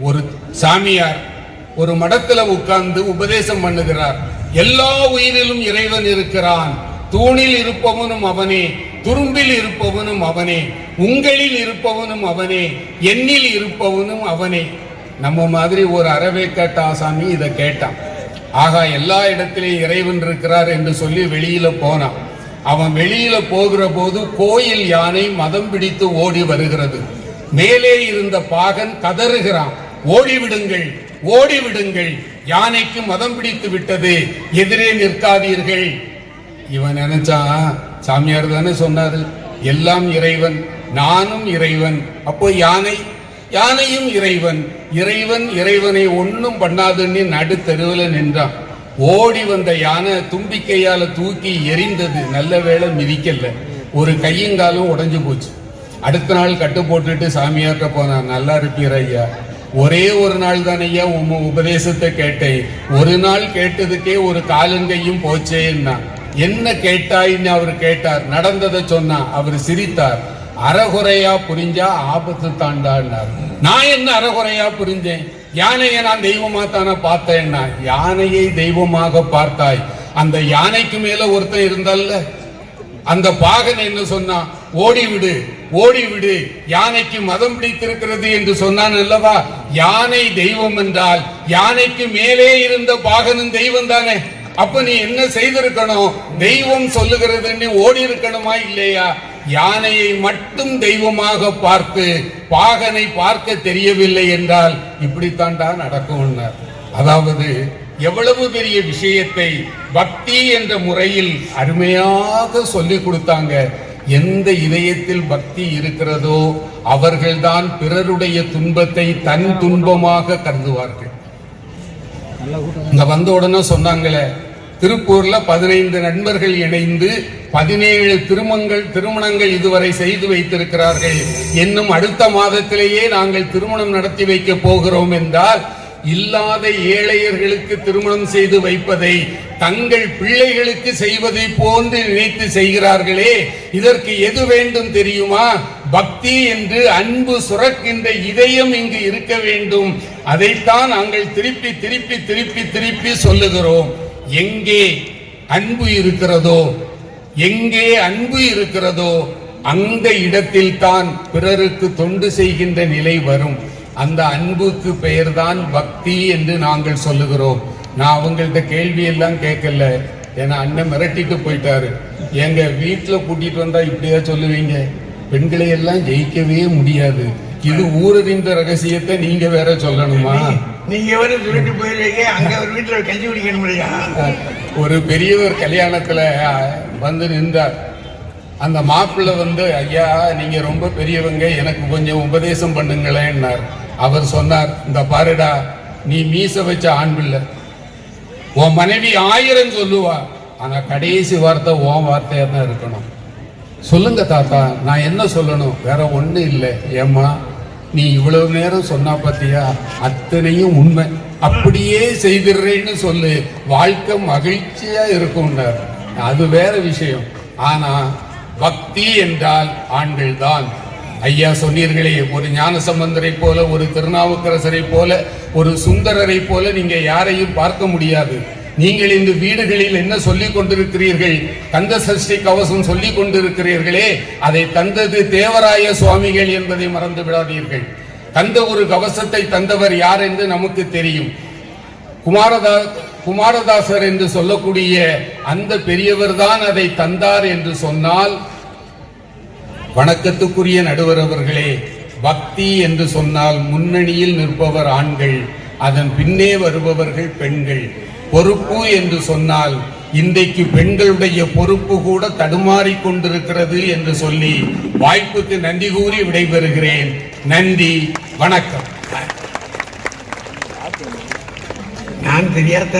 ஒரு சாமியார் ஒரு மடத்துல உட்கார்ந்து உபதேசம் பண்ணுகிறார். எல்லா உயிரிலும் இறைவன் இருக்கிறான். தூணில் இருப்பவனும் அவனே துரும்பில் இருப்பவனும் அவனே உங்களில் இருப்பவனும் அவனே எண்ணில் இருப்பவனும் அவனே. நம்ம மாதிரி ஒரு அறவே அறவேக்காட்டு ஆசாமி இதை கேட்டான். ஆகா எல்லா இடத்திலையும் இறைவன் இருக்கிறார் என்று சொல்லி வெளியில போனான். அவன் வெளியில போகிற போது கோயில் யானை மதம் பிடித்து ஓடி வருகிறது. மேலே இருந்த பாகன் கதறுகிறான். ஓடிவிடுங்கள் ஓடிவிடுங்கள். யானைக்கு மதம் பிடித்து விட்டது எதிரே நிற்காதீர்கள். இவன் நினைச்சா சாமியார் தானே சொன்னாரு எல்லாம் இறைவன் நானும் இறைவன். அப்போ யானை யானையும் இறைவன். இறைவன் இறைவனை ஒன்றும் பண்ணாதுன்னு நடு தெருவில் நின்றான். ஓடி வந்த யானை தும்பிக்கையால தூக்கி எரிந்தது நல்ல வேளை மிதிக்கல. ஒரு கையும் காலும் உடஞ்சு போச்சு. அடுத்த நாள் கட்டு போட்டுட்டு சாமியார்கிட்ட போனான் நல்லா இருப்பீர் ஐயா ஒரே ஒரு நாள் தான் ஐயா உபதேசத்தை கேட்டேன். ஒரு நாள் கேட்டதுக்கே ஒரு காலங்கையும் போச்சேன்னா என்ன கேட்டாயின்னு அவர் கேட்டார். நடந்ததை சொன்னா அவர் சிரித்தார். அறகுறையா புரிஞ்சா ஆபத்து தாண்டான்னார். நான் என்ன அறகுறையா புரிஞ்சேன்? யானையை நான் தெய்வமா தானே பார்த்தேன்னா யானையை தெய்வமாக பார்த்தாய். அந்த யானைக்கு மேல ஒருத்தன் இருந்தால்ல? அந்த பாகன் என்ன சொன்னான் ஓடிவிடு ஓடிவிடு. யானைக்கு மதம் பிடித்திருக்கிறது என்று சொன்னான் அல்லவா? யானை தெய்வம் என்றால் யானைக்கு மேலே இருந்த பாகனும் தெய்வம் தானே. அப்ப நீ என்ன செய்திருக்கணும்? தெய்வம் சொல்லுகிறது ஓடி இருக்கணுமா இல்லையா? யானையை மட்டும் தெய்வமாக பார்த்து பாகனை பார்க்க தெரியவில்லை என்றால் இப்படித்தான்டா நடக்கும் அதாவது எவ்வளவு பெரிய விஷயத்தை பக்தி என்ற முறையில் அருமையாக சொல்லிக் கொடுத்தாங்க. எந்த இதயத்தில் பக்தி இருக்கிறதோ அவர்கள்தான் பிறருடைய துன்பத்தை தன் துன்பமாக கருதுவார்கள். இங்க வந்த உடனே சொன்னாங்களே திருப்பூர்ல பதினைந்து நண்பர்கள் இணைந்து பதினேழு திருமங்கள் திருமணங்கள் இதுவரை செய்து வைத்திருக்கிறார்கள். இன்னும் அடுத்த மாதத்திலேயே நாங்கள் திருமணம் நடத்தி வைக்க போகிறோம் என்றால் இல்லாத ஏழையர்களுக்கு திருமணம் செய்து வைப்பதை தங்கள் பிள்ளைகளுக்கு செய்வதை போன்று நினைத்து செய்கிறார்களே இதற்கு எது வேண்டும் தெரியுமா? பக்தி என்று அன்பு சுரக்கின்ற இதயம் இங்கு இருக்க வேண்டும். அதைத்தான் நாங்கள் திருப்பி திருப்பி திருப்பி திருப்பி சொல்லுகிறோம். எங்கே அன்பு இருக்கிறதோ எங்கே அன்பு இருக்கிறதோ அந்த இடத்தில் தான் பிறருக்கு தொண்டு செய்கின்ற நிலை வரும். அந்த அன்புக்கு பெயர்தான் பக்தி என்று நாங்கள் சொல்லுகிறோம். நான் அவங்கள்ட்ட கேள்வி எல்லாம் கேட்கல. ஏன்னா அண்ணன் மிரட்டிட்டு போயிட்டாரு. எங்க வீட்டுல கூட்டிட்டு வந்தா இப்படியா சொல்லுவீங்க? பெண்களை எல்லாம் ஜெயிக்கவே முடியாது. இது ஊரறிந்த ரகசியத்தை நீங்க வேற சொல்லணுமா? நீங்க வந்து சொல்லிட்டு போயிருவீங்க அங்க ஒரு வீட்டுல கஞ்சி குடிக்கணும் ஒரு பெரியவர் கல்யாணத்துல வந்து நின்றார். அந்த மாப்பிள்ளை வந்து ஐயா நீங்க ரொம்ப பெரியவங்க. எனக்கு கொஞ்சம் உபதேசம் பண்ணுங்களேன்னார் அவர் சொன்னார் இந்த பாருடா நீ மீச வச்ச ஆண்பில்ல உன் மனைவி ஆயிரம் சொல்லுவா. ஆனா கடைசி வார்த்தை உன் வார்த்தையா தான் இருக்கணும். சொல்லுங்க தாத்தா நான் என்ன சொல்லணும்? வேற ஒண்ணு இல்லை. ஏம்மா நீ இவ்வளவு நேரம் சொன்னா பாத்தியா? அத்தனையும் உண்மை. அப்படியே செய்திடுறேன்னு சொல்லு. வாழ்க்கை மகிழ்ச்சியா இருக்கும்னார். அது வேற விஷயம். ஆனா பக்தி என்றால் ஆண்கள் தான். ஐயா சொன்னீர்களே ஒரு ஞான சம்பந்தரை போல ஒரு திருநாவுக்கரசரை போல ஒரு சுந்தரரை போல நீங்க யாரையும் பார்க்க முடியாது. நீங்கள் இந்த வீடுகளில் என்ன சொல்லிக் கொண்டிருக்கிறீர்கள்? கந்த சஷ்டி கவசம் சொல்லிக் கொண்டிருக்கிறீர்களே அதை தந்தது தேவராய சுவாமிகள் என்பதை மறந்து விடாதீர்கள். தந்த ஒரு கவசத்தை தந்தவர் யார் என்று நமக்கு தெரியும். குமாரதா குமாரதாசர் என்று சொல்லக்கூடிய அந்த பெரியவர் தான் அதை தந்தார் என்று சொன்னால் வணக்கத்துக்குரிய நடுவர் அவர்களே பக்தி என்று சொன்னால் முன்னணியில் நிற்பவர் ஆண்கள் அதன் பின்னே வருபவர்கள் பெண்கள். பொறுப்பு என்று சொன்னால் இன்றைக்கு பெண்களுடைய பொறுப்பு கூட தடுமாறி கொண்டிருக்கிறது என்று சொல்லி வாய்ப்புக்கு நன்றி கூறி விடைபெறுகிறேன். நன்றி வணக்கம். நான் தெரியாத